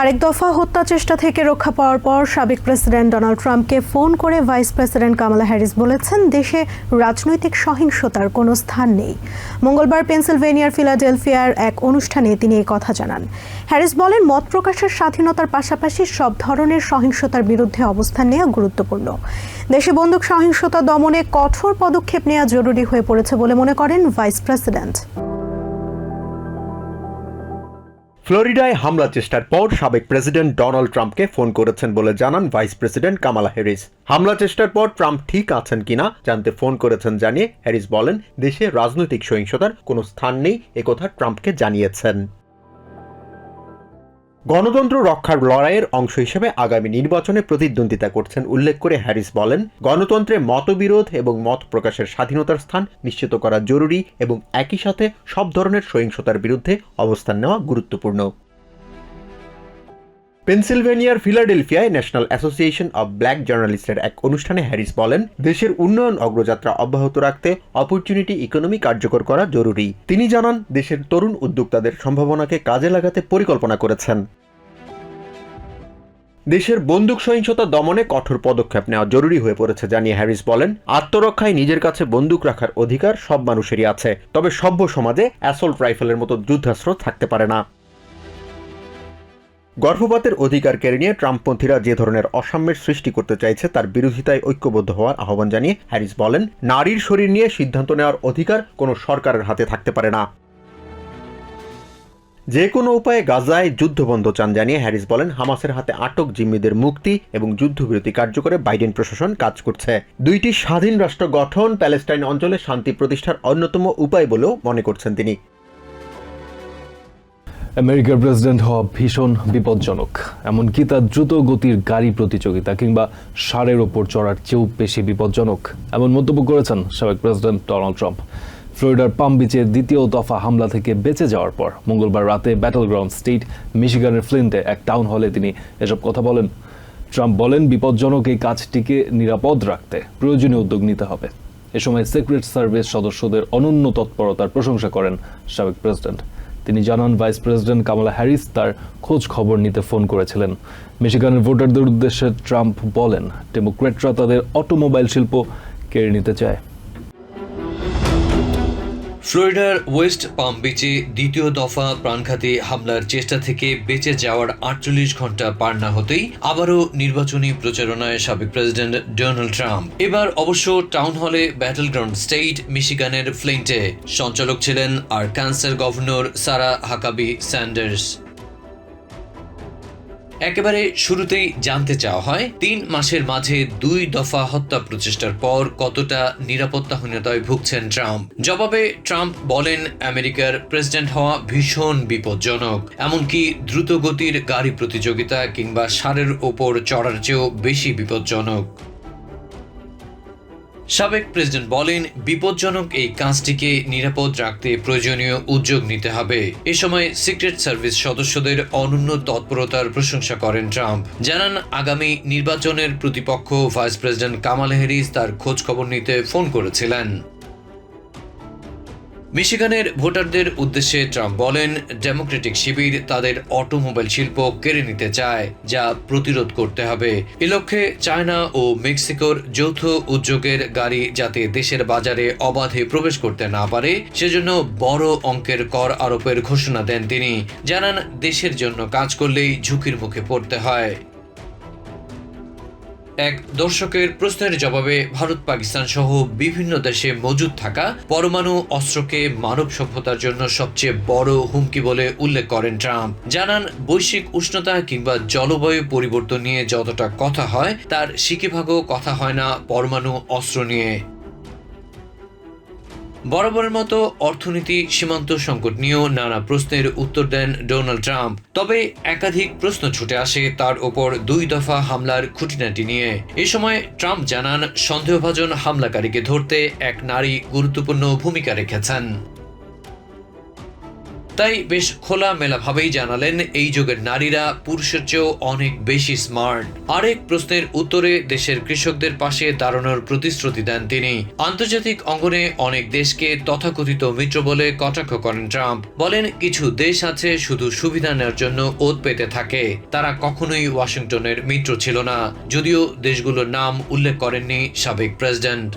আরেক দফা হত্যা চেষ্টা থেকে রক্ষা পাওয়ার পর সাবেক প্রেসিডেন্ট ডোনাল্ড ট্রাম্পকে ফোন করে ভাইস প্রেসিডেন্ট কামালা হ্যারিস বলেছেন, দেশে রাজনৈতিক সহিংসতার কোনো স্থান নেই। মঙ্গলবার পেনসিলভেনিয়ার ফিলাডেলফিয়ার এক অনুষ্ঠানে তিনি এই কথা জানান। হ্যারিস বলেন, মত প্রকাশের স্বাধীনতার পাশাপাশি সব ধরনের সহিংসতার বিরুদ্ধে অবস্থান নেওয়া গুরুত্বপূর্ণ। দেশে বন্দুক সহিংসতা দমনে কঠোর পদক্ষেপ নেওয়া জরুরি হয়ে পড়েছে বলে মনে করেন ভাইস প্রেসিডেন্ট। ফ্লোরিডায় হামলা চেষ্টার পর সাবেক প্রেসিডেন্ট ডোনাল্ড ট্রাম্পকে ফোন করেছেন বলে জানান ভাইস প্রেসিডেন্ট কামালা হ্যারিস। হামলা চেষ্টার পর ট্রাম্প ঠিক আছেন কিনা জানতে ফোন করেছেন জানিয়ে হ্যারিস বলেন, দেশে রাজনৈতিক সহিংসতার কোনো স্থান নেই, একথা ট্রাম্পকে জানিয়েছেন। গণতন্ত্র রক্ষার লড়াইয়ের অংশ হিসেবে আগামী নির্বাচনে প্রতিদ্বন্দ্বিতা করছেন, উল্লেখ করে হ্যারিস বলেন, গণতন্ত্রে মতবিরোধ এবং মত প্রকাশের স্বাধীনতার স্থান নিশ্চিত করা জরুরি এবং একই সাথে সব ধরনের সহিংসতার বিরুদ্ধে অবস্থান নেওয়া গুরুত্বপূর্ণ। পেনসিলভেনিয়ার ফিলাডেলফিয়ায় ন্যাশনাল অ্যাসোসিয়েশন অব ব্ল্যাক জার্নালিস্টের এক অনুষ্ঠানে হ্যারিস বলেন, দেশের উন্নয়ন অগ্রযাত্রা অব্যাহত রাখতে অপরচুনিটি ইকোনমি কার্যকর করা জরুরি। তিনি জানান, দেশের তরুণ উদ্যোক্তাদের সম্ভাবনাকে কাজে লাগাতে পরিকল্পনা করেছেন। দেশের বন্দুক সহিংসতা দমনে কঠোর পদক্ষেপ নেওয়া জরুরি হয়ে পড়েছে, জানিয়ে হ্যারিস বলেন। আত্মরক্ষায় নিজের কাছে বন্দুক রাখার অধিকার সব মানুষেরই আছে, তবে সভ্য সমাজে অ্যাসল্ট রাইফেলের মতো যুদ্ধাস্ত্র থাকতে পারে না। গর্ভপাতের অধিকার কেড়ে নিয়ে ট্রাম্পপন্থীরা যে ধরনের অসাম্যের সৃষ্টি করতে চাইছে, তার বিরোধিতায় ঐক্যবদ্ধ হওয়ার আহ্বান জানিয়ে হ্যারিস বলেন, নারীর শরীর নিয়ে সিদ্ধান্ত নেওয়ার অধিকার কোনো সরকারের হাতে থাকতে পারে না। যে কোনো উপায়ে গাজায় যুদ্ধবন্ধ চান জানিয়ে হ্যারিস বলেন, হামাসের হাতে আটক জিম্মিদের মুক্তি এবং যুদ্ধবিরতি কার্যকরে বাইডেন প্রশাসন কাজ করছে। দুইটি স্বাধীন রাষ্ট্র গঠন প্যালেস্টাইন অঞ্চলে শান্তি প্রতিষ্ঠার অন্যতম উপায় বলেও মনে করছেন তিনি। আমেরিকার প্রেসিডেন্ট হওয়া ভীষণ বিপজ্জনক। এমনকি তার দ্রুত গতির গাড়ি প্রতিযোগিতা কিংবা সারের ওপর চড়ার চেয়েও বেশি বিপজ্জনক, এমন মন্তব্য করেছেন সাবেক প্রেসিডেন্ট ডোনাল্ড ট্রাম্প। ফ্লোরিডার পাম বিচে দ্বিতীয় দফা হামলা থেকে বেঁচে যাওয়ার পর মঙ্গলবার রাতে ব্যাটল গ্রাউন্ড স্টেট মিশিগানের ফ্লিন্টে এক টাউন হলে তিনি এসব কথা বলেন। ট্রাম্প বলেন, বিপজ্জনক এই কাজটিকে নিরাপদ রাখতে প্রয়োজনীয় উদ্যোগ নিতে হবে। এ সময় সিক্রেট সার্ভিস সদস্যদের অনন্য তৎপরতার প্রশংসা করেন সাবেক প্রেসিডেন্ট। তিনি জানান, ভাইস প্রেসিডেন্ট কামালা হ্যারিস তার খোঁজ খবর নিতে ফোন করেছিলেন। মিশিগানের ভোটারদের উদ্দেশ্যে ট্রাম্প বলেন ডেমোক্রেটরা তাদের অটোমোবাইল শিল্প কেড়ে নিতে চায়। ফ্লোরিডার ওয়েস্ট পাম বিচে দ্বিতীয় দফা প্রাণঘাতী হামলার চেষ্টা থেকে বেঁচে যাওয়ার আটচল্লিশ ঘণ্টা পার না হতেই আবারও নির্বাচনী প্রচারণায় সাবেক প্রেসিডেন্ট ডোনাল্ড ট্রাম্প। এবার অবশ্য টাউন হলে ব্যাটল গ্রাউন্ড স্টেট, মিশিগানের ফ্লেন্টে সঞ্চালক ছিলেন Arkansas governor Sarah Huckabee Sanders. একেবারে শুরুতেই জানতে চাওয়া হয়, তিন মাসের মাঝে দুই দফা হত্যা প্রচেষ্টার পর কতটা নিরাপত্তাহীনতায় ভুগছেন ট্রাম্প? জবাবে ট্রাম্প বলেন, আমেরিকার প্রেসিডেন্ট হওয়া ভীষণ বিপজ্জনক। এমনকি দ্রুতগতির গাড়ি প্রতিযোগিতা কিংবা সারের ওপর চড়ার চেয়েও বেশি বিপজ্জনক। সাবেক প্রেসিডেন্ট বলেন, বিপজ্জনক এই কাজটিকে নিরাপদ রাখতে প্রয়োজনীয় উদ্যোগ নিতে হবে। এ সময় সিক্রেট সার্ভিস সদস্যদের অনন্য তৎপরতার প্রশংসা করেন ট্রাম্প। জানান, আগামী নির্বাচনের প্রতিপক্ষ ভাইস প্রেসিডেন্ট কামাল হ্যারিস তার খোঁজ খবর নিতে ফোন করেছিলেন। মিশিগানের ভোটারদের উদ্দেশ্যে ট্রাম্প বলেন, ডেমোক্রেটিক শিবির তাদের অটোমোবাইল শিল্প কেড়ে নিতে চায়, যা প্রতিরোধ করতে হবে। এ লক্ষ্যে চায়না ও মেক্সিকোর যৌথ উদ্যোগের গাড়ি যাতে দেশের বাজারে অবাধে প্রবেশ করতে না পারে, সেজন্য বড় অঙ্কের কর আরোপের ঘোষণা দেন তিনি। জানান, দেশের জন্য কাজ করলেই ঝুঁকির মুখে পড়তে হয়। এক দর্শকের প্রশ্নের জবাবে ভারত, পাকিস্তান সহ বিভিন্ন দেশে মজুদ থাকা পরমাণু অস্ত্রকে মানব সভ্যতার জন্য সবচেয়ে বড় হুমকি বলে উল্লেখ করেন ট্রাম্প। জানান, বৈশ্বিক উষ্ণতা কিংবা জলবায়ু পরিবর্তন নিয়ে যতটা কথা হয়, তার সিকিভাগও কথা হয় না পরমাণু অস্ত্র নিয়ে। বরাবরের মতো অর্থনীতি, সীমান্ত সংকট নিয়েও নানা প্রশ্নের উত্তর দেন ডোনাল্ড ট্রাম্প। তবে একাধিক প্রশ্ন ছুটে আসে তার ওপর দুই দফা হামলার খুঁটিনাটি নিয়ে। এ সময় ট্রাম্প জানান, সন্দেহভাজন হামলাকারীকে ধরতে এক নারী গুরুত্বপূর্ণ ভূমিকা রেখেছেন। তাই বেশ খোলা মেলাভাবেই জানালেন এই যুগের নারীরা, পুরুষের চেয়েও অনেক বেশি স্মার্ট আরেক প্রশ্নের উত্তরে দেশের কৃষকদের পাশে দাঁড়ানোর প্রতিশ্রুতি দেন তিনি। আন্তর্জাতিক অঙ্গনে অনেক দেশকে তথাকথিত মিত্র বলে কটাক্ষ করেন ট্রাম্প। বলেন, কিছু দেশ আছে শুধু সুবিধা নেওয়ার জন্য ওত পেতে থাকে। তারা কখনোই ওয়াশিংটনের মিত্র ছিল না। যদিও দেশগুলোর নাম উল্লেখ করেননি সাবেক প্রেসিডেন্ট।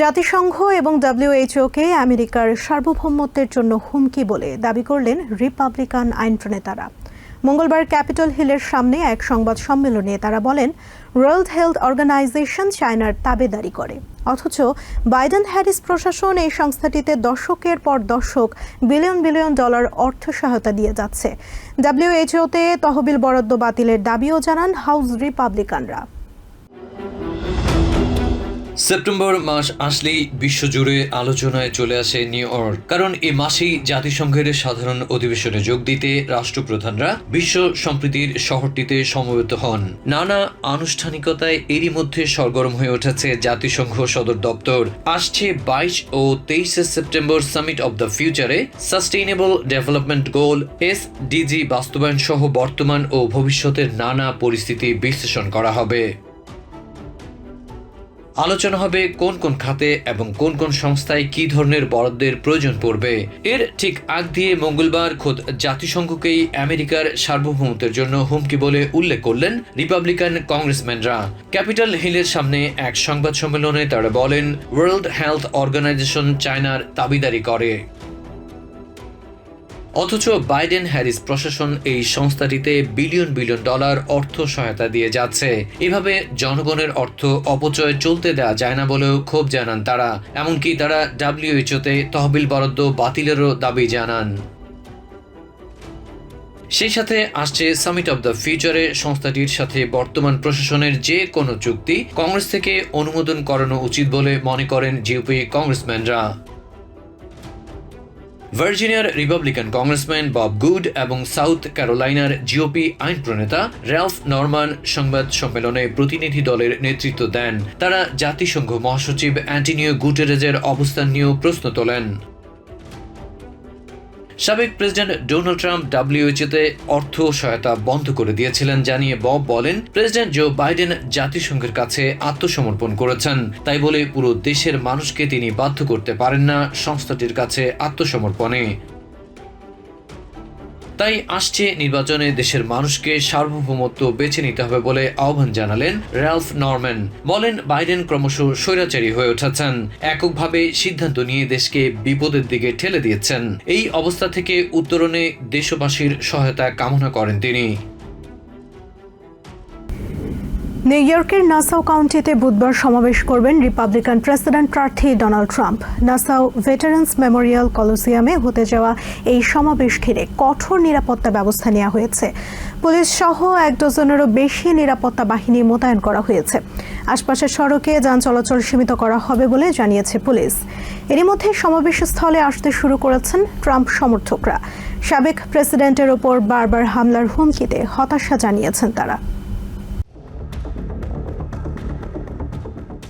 জাতিসংঘ এবং ডাব্লিউএইচওকে আমেরিকার সার্বভৌমত্বের জন্য হুমকি বলে দাবি করলেন রিপাবলিকান আইন প্রণেতারা মঙ্গলবার ক্যাপিটল হিলের সামনে এক সংবাদ সম্মেলনে তারা বলেন ওয়ার্ল্ড হেলথ অর্গানাইজেশন চায়নার তাবেদারি করে। অথচ বাইডেন হ্যারিস প্রশাসন এই সংস্থাটিতে দশকের পর দশক বিলিয়ন বিলিয়ন ডলার অর্থ সহায়তা দিয়ে যাচ্ছে। ডাব্লিউএইচওতে তহবিল বরাদ্দ বাতিলের দাবিও জানান হাউস রিপাবলিকানরা। সেপ্টেম্বর মাস আসলেই বিশ্বজুড়ে আলোচনায় চলে আসে নিউ ইয়র্ক। কারণ এ মাসেই জাতিসংঘের সাধারণ অধিবেশনে যোগ দিতে রাষ্ট্রপ্রধানরা বিশ্ব সম্প্রীতির শহরটিতে সমবেত হন। নানা আনুষ্ঠানিকতায় এরই মধ্যে সরগরম হয়ে উঠেছে জাতিসংঘ সদর দপ্তর। আসছে বাইশ ও তেইশে সেপ্টেম্বর সামিট অব দ্য ফিউচারে sustainable development goal S DG বাস্তবায়ন সহ বর্তমান ও ভবিষ্যতের নানা পরিস্থিতি বিশ্লেষণ করা হবে। আলোচনা হবে কোন কোন খাতে এবং কোন কোন সংস্থায় কি ধরনের বরাদ্দের প্রয়োজন পড়বে। এর ঠিক আগ দিয়ে মঙ্গলবার খোদ জাতিসংঘকেই আমেরিকার সার্বভৌমত্বের জন্য হুমকি বলে উল্লেখ করলেন রিপাবলিকান কংগ্রেসম্যানরা। ক্যাপিটাল হিলের সামনে এক সংবাদ সম্মেলনে তারা বলেন, ওয়ার্ল্ড হেলথ অর্গানাইজেশন চায়নার দাবিদারি করে। অথচ বাইডেন হ্যারিস প্রশাসন এই সংস্থাটিতে বিলিয়ন বিলিয়ন ডলার অর্থ সহায়তা দিয়ে যাচ্ছে। এভাবে জনগণের অর্থ অপচয় চলতে দেওয়া যায় না বলেও ক্ষোভ জানান তারা। এমনকি তারা ডাব্লিউএইচওতে তহবিল বরাদ্দ বাতিলেরও দাবি জানান। সেই সাথে আসছে সামিট অব দ্য ফিউচারে সংস্থাটির সাথে বর্তমান প্রশাসনের যে কোনো চুক্তি, কংগ্রেস থেকে অনুমোদন করানো উচিত বলে মনে করেন জিওপি কংগ্রেসম্যানরা। ভার্জিনিয়ার রিপাবলিকান কংগ্রেসম্যান বব গুড এবং সাউথ ক্যারোলাইনার জিওপি আইন প্রণেতা র্যালফ নরমান সংবাদ সম্মেলনে প্রতিনিধি দলের নেতৃত্ব দেন। তারা জাতিসংঘ মহাসচিব অ্যান্টিনিও গুটেরেজের অবস্থান নিয়েও প্রশ্ন তোলেন। সাবেক প্রেসিডেন্ট ডোনাল্ড ট্রাম্প ডাব্লিউএইচতে অর্থ সহায়তা বন্ধ করে দিয়েছিলেন জানিয়ে বব বলেন, প্রেসিডেন্ট জো বাইডেন জাতিসংঘের কাছে আত্মসমর্পণ করেছেন। তাই বলে পুরো দেশের মানুষকে তিনি বাধ্য করতে পারেন না সংস্থাটির কাছে আত্মসমর্পণে। তাই আসছে নির্বাচনে দেশের মানুষকে সার্বভৌমত্ব বেছে নিতে হবে বলে আহ্বান জানালেন র্যালফ নরম্যান। বলেন, বাইডেন ক্রমশ স্বৈরাচারী হয়ে উঠেছেন। এককভাবে সিদ্ধান্ত নিয়ে দেশকে বিপদের দিকে ঠেলে দিয়েছেন। এই অবস্থা থেকে উত্তরণে দেশবাসীর সহায়তা কামনা করেন তিনি। নিউ ইয়র্কের নাসাউ কাউন্টিতে বুধবার সমাবেশ করবেন রিপাবলিকান প্রেসিডেন্ট প্রার্থী Donald Trump. Nassau veterans memorial কলোসিয়ামে হতে যাওয়া এই সমাবেশ ঘিরে কঠোর নিরাপত্তা ব্যবস্থা নেওয়া হয়েছে। পুলিশ সহ এক ডজনেরও বেশি নিরাপত্তা বাহিনী মোতায়েন করা হয়েছে। আশপাশের সড়কে যান চলাচল সীমিত করা হবে বলে জানিয়েছে পুলিশ। এরই মধ্যে সমাবেশ স্থলে আসতে শুরু করেছেন ট্রাম্প সমর্থকরা। সাবেক প্রেসিডেন্টের ওপর বারবার হামলার হুমকিতে হতাশা জানিয়েছেন তারা।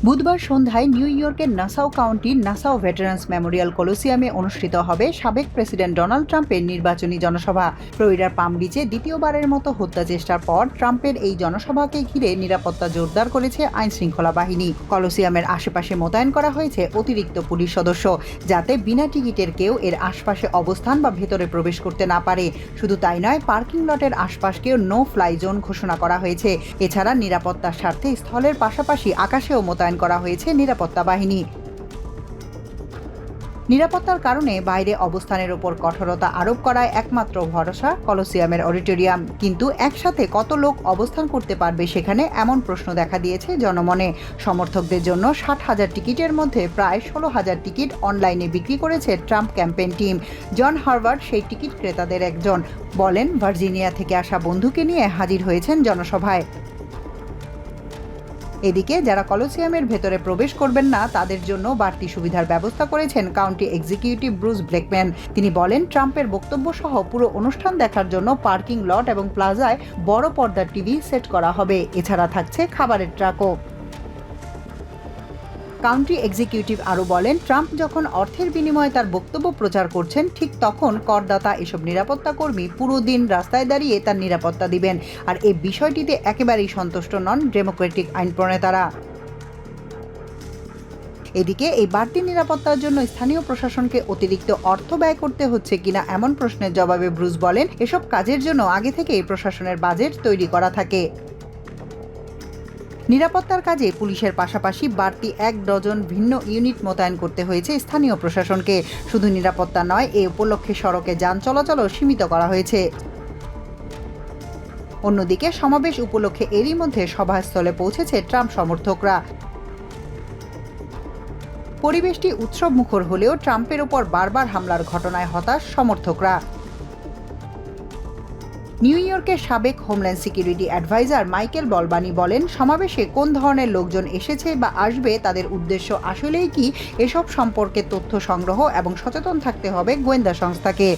বুধবার সন্ধ্যায় নিউ ইয়র্কের নাসাও কাউন্টির নাসাও ভেটারান্স মেমোরিয়াল কলোসিয়ামে অনুষ্ঠিত হবে সাবেক প্রেসিডেন্ট ডোনাল্ড ট্রাম্পের নির্বাচনী জনসভা। ফ্লোরিডার পাম বিচে দ্বিতীয়বারের মতো হত্যা চেষ্টার পর ট্রাম্পের এই জনসভাকে ঘিরে নিরাপত্তা জোরদার করেছে আইন শৃঙ্খলা বাহিনী। কলোসিয়ামের আশেপাশে মোতায়েন করা হয়েছে অতিরিক্ত পুলিশ সদস্য, যাতে বিনা টিকিটের কেউ এর আশপাশে অবস্থান বা ভেতরে প্রবেশ করতে না পারে। শুধু তাই নয়, পার্কিং লটের আশপাশকেও নো ফ্লাই জোন ঘোষণা করা হয়েছে। এছাড়া নিরাপত্তার স্বার্থে স্থলের পাশাপাশি আকাশেও মোতায়েন করা হয়েছে নিরাপত্তা বাহিনী। নিরাপত্তার কারণে বাইরে অবস্থানের ওপর কঠোরতা আরোপ করায় একমাত্র ভরসা কলোসিয়ামের অডিটোরিয়াম। কিন্তু একসাথে কত লোক অবস্থান করতে পারবে সেখানে এমন প্রশ্ন দেখা দিয়েছে জনমনে। সমর্থকদের জন্য ষাট হাজার টিকিটের মধ্যে প্রায় ষোলো হাজার টিকিট অনলাইনে বিক্রি করেছে Trump campaign team. John Harvard সেই টিকিট ক্রেতাদের একজন, বলেন, ভার্জিনিয়া থেকে আসা বন্ধুকে নিয়ে হাজির হয়েছেন জনসভায়। এদিকে যারা কলোসিয়ামের ভেতরে প্রবেশ করবেন না, তাদের জন্য বাড়তি সুবিধার ব্যবস্থা করেছেন কাউন্টি এক্সিকিউটিভ ব্রুস ব্লেকম্যান। তিনি বলেন, ট্রাম্পের বক্তব্য সহ পুরো অনুষ্ঠান দেখার জন্য পার্কিং লট এবং প্লাজায় বড় পর্দার টিভি সেট করা হবে। এছাড়া থাকছে খাবারের ট্রাকও। কাউন্টি এক্সিকিউটিভ আরও বলেন, ট্রাম্প যখন অর্থের বিনিময়ে তার বক্তব্য প্রচার করছেন, ঠিক তখন করদাতা এসব নিরাপত্তা কর্মী পুরো দিন রাস্তায় দাঁড়িয়ে তার নিরাপত্তা দিবেন। আর এই বিষয়টিতে একেবারেই সন্তুষ্ট নন ডেমোক্রেটিক আইন প্রণেতারা। এদিকে, এই বাড়তি নিরাপত্তার জন্য স্থানীয় প্রশাসনকে অতিরিক্ত অর্থ ব্যয় করতে হচ্ছে কিনা এমন প্রশ্নের জবাবে ব্রুস বলেন, এসব কাজের জন্য আগে থেকেই প্রশাসনের বাজেট তৈরি করা থাকে। নিরাপত্তার কাজে পুলিশের পাশাপাশি বাড়তি এক ডজন ভিন্ন ইউনিট মোতায়েন করতে হয়েছে স্থানীয় প্রশাসনকে। শুধু নিরাপত্তা নয়, এ উপলক্ষে সড়কে যান চলাচলও সীমিত করা হয়েছে। অন্যদিকে সমাবেশ উপলক্ষে এরই মধ্যে সভাস্থলে পৌঁছেছে ট্রাম্প সমর্থকরা। পরিবেশটি উৎসব মুখর হলেও ট্রাম্পের ওপর বারবার হামলার ঘটনায় হতাশ সমর্থকরা। নিউ ইয়র্কের সাবেক homeland security adviser Michael Balboni বলেন, সমাবেশে কোন ধরনের লোকজন এসেছে বা আসবে, তাদের উদ্দেশ্য আসলেই কি, এসব সম্পর্কে তথ্য সংগ্রহ এবং সচেতন থাকতে হবে গোয়েন্দা সংস্থাকে।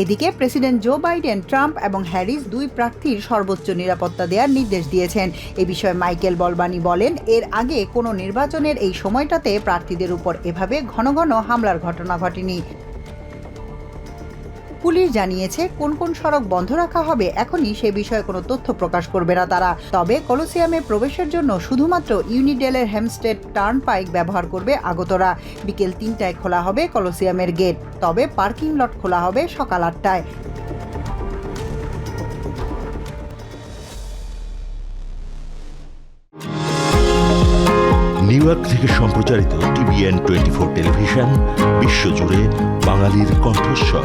এদিকে প্রেসিডেন্ট জো বাইডেন, ট্রাম্প এবং হ্যারিস দুই প্রার্থীর সর্বোচ্চ নিরাপত্তা দেওয়ার নির্দেশ দিয়েছেন। এ বিষয়ে মাইকেল বলবানি বলেন, এর আগে কোনো নির্বাচনের এই সময়টাতে প্রার্থীদের উপর এভাবে ঘন ঘন হামলার ঘটনা ঘটেনি। পুলিশ জানিয়েছে, কোন কোন সড়ক বন্ধ রাখা হবে, এখনই সে বিষয়ে কোনো তথ্য প্রকাশ করবে না তারা। তবে কলোসিয়ামে প্রবেশের জন্য শুধুমাত্র ইউনিডেলের হেমস্টেড টার্ন পাইক ব্যবহার করবে আগতরা। বিকেল তিনটায় খোলা হবে কলোসিয়ামের গেট, তবে পার্কিং লট খোলা হবে সকাল আটটায়। নিউ ইয়র্ক থেকে সম্প্রচারিত টিভিএন টোয়েন্টি ফোর টেলিভিশন, বিশ্বজুড়ে বাঙালির কণ্ঠস্বর।